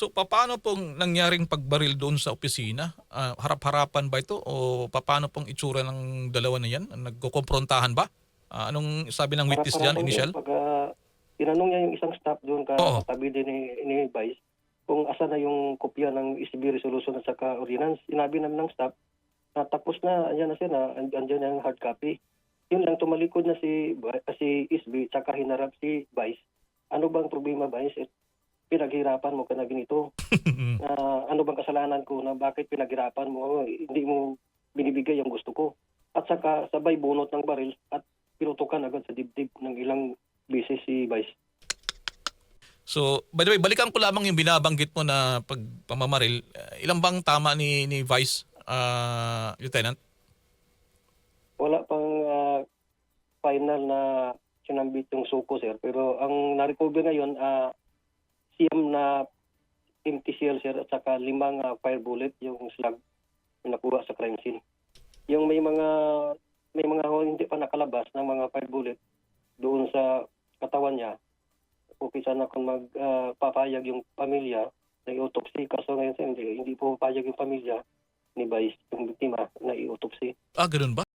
So paano pong nangyaring pagbaril doon sa opisina? Ah, harap-harapan ba ito o paano pong itsura ng dalawa na yan? Nagkukomprontahan ba? Ah, anong sabi ng witness para initial? Pag ah, tinanong niya yung isang staff doon ka Oo. tabi din ni, ni Vice, kung asa na yung kopya ng ECB resolution at saka ordinance, sinabi namin ng staff na tapos na, andyan na siya na, and- andyan na yung hard copy. Yun lang, tumalikod na si, si ECB, tsaka hinarap si Vice. Ano bang problema, Vice? Eh, pinaghirapan mo ka na ganito. na ano bang kasalanan ko na bakit pinaghirapan mo, hindi mo binibigay ang gusto ko. At saka sabay bunot ng baril at pinutukan agad sa dibdib ng ilang beses si Vice. So, by the way, balikan ko lamang yung binabanggit mo na pag pamamaril. Ah, ilan bang tama ni, ni Vice, ah, Lieutenant? Wala pang ah, final na sinambit yung suko, sir. Pero ang na-recover ngayon, ah, siyam na empty shell, sir, at saka limang ah, fire bullet, yung slug na nakuha sa crime scene. Yung may mga may mga hindi pa nakalabas ng mga fire bullet doon sa katawan niya, okay sana kung magpapayag yung pamilya na i-autopsy. Kaso ngayon, sir, hindi, hindi po papayag yung pamilya ni Vice, yung biktima, na i-autopsy. Ah, ganun ba?